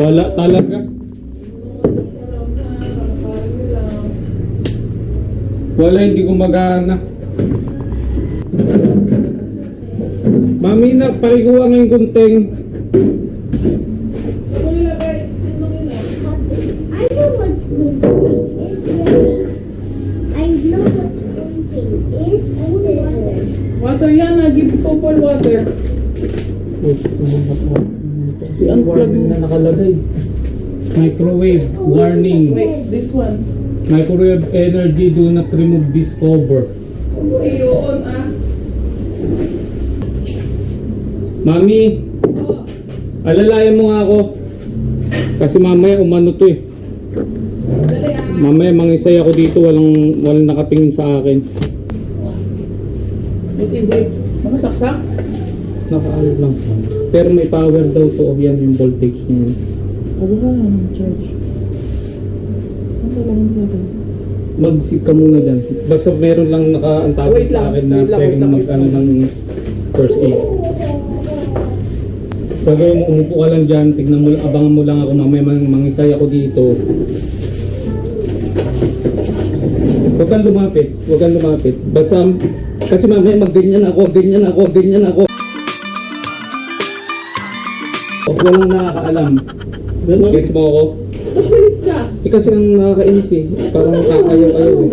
Wala talaga. Wala, hindi gumagana. Mami na, paliguan ng kunteng. I know what's going I know what's going on. It's scissors. Water yan, ah. nag-give people water. Oh, unplug mo. na nakalagay. Microwave warning. Wait, this one. Microwave energy do not remove this cover. Iyon ah. Mami, alalayan mo nga ako. Kasi mamaya umano to eh. Dali ah. Mamaya mangisay ako dito, walang walang nakatingin sa akin. What is it? Nakasaksak? Nakaano lang. Pero may power daw to, yan yung voltage niya. Ano ba ang charge? Ano lang sa akin? Mag-sit ka muna dyan. Basta meron lang nakaantabi sa lang, akin na wait lang, pwede wait lang, mag wait ano lang. ng first aid. Pag mo umupo ka lang dyan, tignan mo, abangan mo lang ako, mamaya mang, mangisay ako dito. Huwag kang lumapit, huwag kang lumapit. Basta, kasi mamaya magganyan ako, ganyan ako, ganyan ako. Walang nakakaalam. Ganon? Gets mo ako? Mas malit ka. Eh kasi ang nakakainis eh. Parang kakayaw-ayaw eh.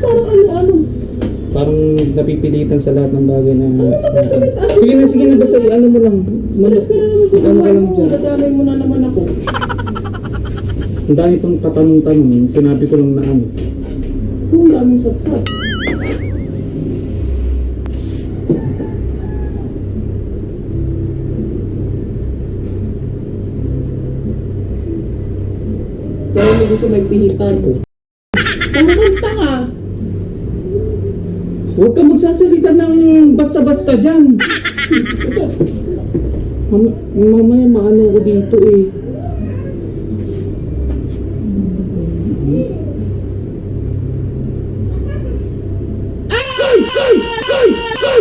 Parang ano-ano. Parang napipilitan sa lahat ng bagay na... Sige na, sige na, basta ano mo lang. Malis ka na naman sa Ano ka lang mo. dyan. Dadamay mo na naman ako. Ang dami pang tatanong-tanong. Sinabi ko lang na ano. Ang daming sapsap. Kaya mo gusto may pihitan. Kumukanta ka. Huwag ka magsasalita ng basta-basta dyan. Mam mamaya maano ko dito eh. Ay! Ay! Ay! Ay!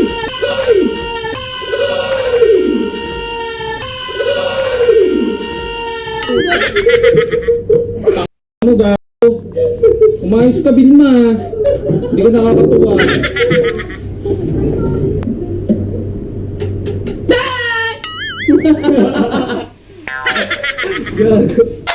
Ay! Umayos ka, Bilma. Hindi ka nakakatuwa. Gago.